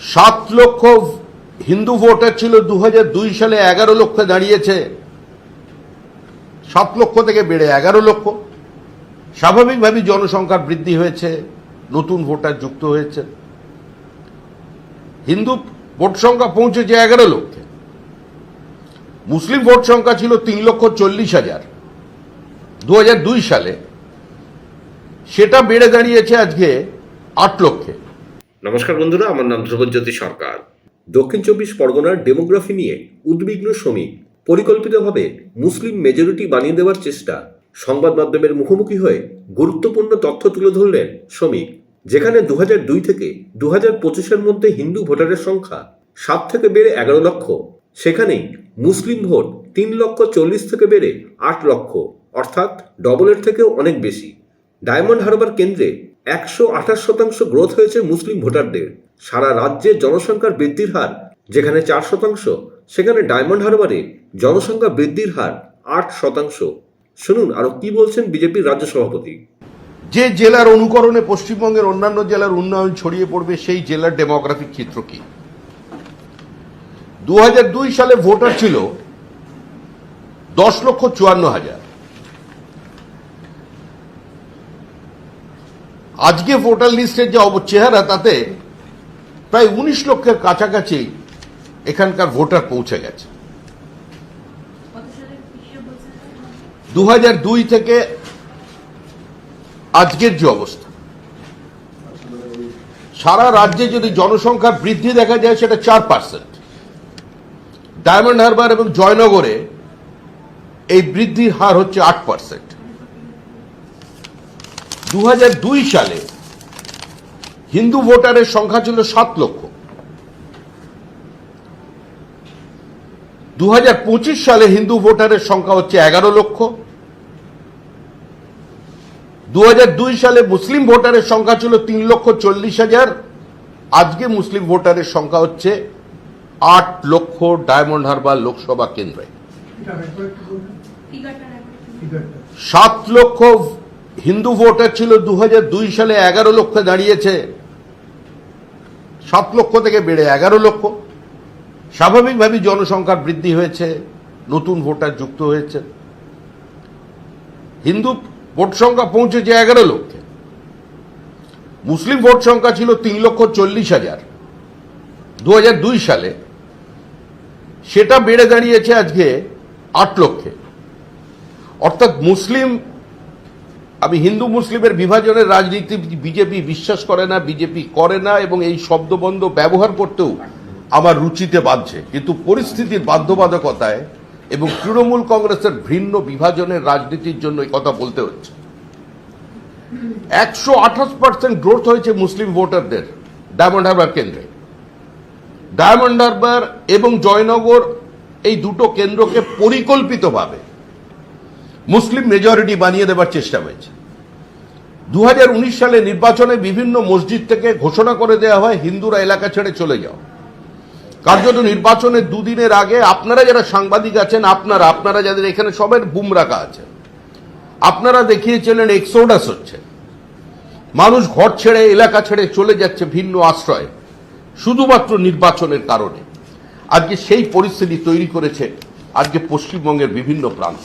সাত লক্ষ হিন্দু ভোটার ছিল দু সালে এগারো লক্ষে দাঁড়িয়েছে। সাত লক্ষ থেকে বেড়ে এগারো লক্ষ। স্বাভাবিকভাবেই জনসংখ্যার বৃদ্ধি হয়েছে, নতুন ভোটার যুক্ত হয়েছে। হিন্দু ভোট সংখ্যা পৌঁছেছে এগারো লক্ষে। মুসলিম ভোট সংখ্যা ছিল তিন লক্ষ চল্লিশ হাজার। দু সালে সেটা বেড়ে দাঁড়িয়েছে আজকে আট লক্ষে। নমস্কার বন্ধুরা, আমার নাম ধ্রুবজ্যোতি সরকার। দক্ষিণ চব্বিশ পরগনার ডেমোগ্রাফি নিয়ে উদ্বিগ্ন শ্রমিক, পরিকল্পিতভাবে মুসলিম মেজরিটি বানিয়ে দেওয়ার চেষ্টা, সংবাদ মাধ্যমের মুখোমুখি হয়ে গুরুত্বপূর্ণ তথ্য তুলে ধরলেন শ্রমিক, যেখানে দু দুই থেকে দু হাজার পঁচিশের মধ্যে হিন্দু ভোটারের সংখ্যা সাত থেকে বেড়ে এগারো লক্ষ। সেখানেই মুসলিম ভোট তিন লক্ষ চল্লিশ থেকে বেড়ে আট লক্ষ, অর্থাৎ ডবলের থেকেও অনেক বেশি। ডায়মন্ড হারবার কেন্দ্রে একশো আঠাশ শতাংশ গ্রোথ হয়েছে মুসলিম ভোটারদের। সারা রাজ্যে জনসংখ্যার বৃদ্ধির হার, যেখানে চার শতাংশ, সেখানে ডায়মন্ড হারবারে জনসংখ্যা বৃদ্ধির হার আট শতাংশ। শুনুন, আরও কি বলছেন বিজেপির রাজ্য সভাপতি? যে জেলার অনুকরণে পশ্চিমবঙ্গের অন্যান্য জেলার উন্নয়ন ছড়িয়ে পড়বে সেই জেলার ডেমোগ্রাফিক চিত্র কি? দু হাজার দুই সালে ভোটার ছিল দশ লক্ষ চুয়ান্ন হাজার। আজকে ভোটার লিস্টের যে চেহারা তাতে প্রায় উনিশ লক্ষের কাছাকাছি এখানকার ভোটার পৌঁছে গেছে। দু হাজার দুই থেকে আজকের যে অবস্থা, সারা রাজ্যে যদি জনসংখ্যার বৃদ্ধি দেখা যায় সেটা চার পার্সেন্ট। ডায়মন্ড হারবার এবং জয়নগরে এই বৃদ্ধির হার হচ্ছে আট পার্সেন্ট। দু হাজার দুই সালে হিন্দু ভোটারের সংখ্যা ছিল সাত লক্ষ। দুহাজার পঁচিশ সালে হিন্দু ভোটারের সংখ্যা হচ্ছে এগারো লক্ষ। দু সালে মুসলিম ভোটারের সংখ্যা ছিল তিন লক্ষ চল্লিশ হাজার। আজকে মুসলিম ভোটারের সংখ্যা হচ্ছে আট লক্ষ ডায়মন্ড হারবার লোকসভা কেন্দ্রে। সাত লক্ষ হিন্দু ভোটার ছিল দু সালে এগারো লক্ষে দাঁড়িয়েছে। সাত লক্ষ থেকে বেড়ে এগারো লক্ষ। স্বাভাবিকভাবেই জনসংখ্যার বৃদ্ধি হয়েছে, নতুন ভোটার যুক্ত হয়েছে। হিন্দু ভোট সংখ্যা পৌঁছেছে এগারো লক্ষে। মুসলিম ভোট সংখ্যা ছিল তিন লক্ষ চল্লিশ হাজার। দু সালে সেটা বেড়ে দাঁড়িয়েছে আজকে আট লক্ষে। অর্থাৎ মুসলিম আমি হিন্দু মুসলিমের বিভাজনের রাজনীতি বিজেপি বিশ্বাস করে না, বিজেপি করে না, এবং এই শব্দবন্ধ ব্যবহার করতেও আমার রুচিতে বাঁধছে। কিন্তু পরিস্থিতির বাধ্যবাধকতায় এবং তৃণমূল কংগ্রেসের ভিন্ন বিভাজনের রাজনীতির জন্য এই কথা বলতে হচ্ছে। একশো আঠাশ পার্সেন্ট গ্রোথ হয়েছে মুসলিম ভোটারদের ডায়মন্ড হারবার কেন্দ্রে। ডায়মন্ড হারবার এবং জয়নগর এই দুটো কেন্দ্রকে পরিকল্পিতভাবে মুসলিম মেজরিটি বানিয়ে দেবার চেষ্টা হয়েছে। দু হাজার উনিশ সালে নির্বাচনে বিভিন্ন মসজিদ থেকে ঘোষণা করে দেওয়া হয়, হিন্দুরা এলাকা ছেড়ে চলে যাও। কার্যত নির্বাচনের দুদিনের আগে আপনারা যারা সাংবাদিক আছেন, আপনারা আপনারা যাদের এখানে সবের বুম রাখা আছে, আপনারা দেখিয়েছিলেন এক্সোডাস হচ্ছে। মানুষ ঘর ছেড়ে, এলাকা ছেড়ে চলে যাচ্ছে ভিন্ন আশ্রয়ে, শুধুমাত্র নির্বাচনের কারণে। আজকে সেই পরিস্থিতি তৈরি করেছে আজকে পশ্চিমবঙ্গের বিভিন্ন প্রান্ত।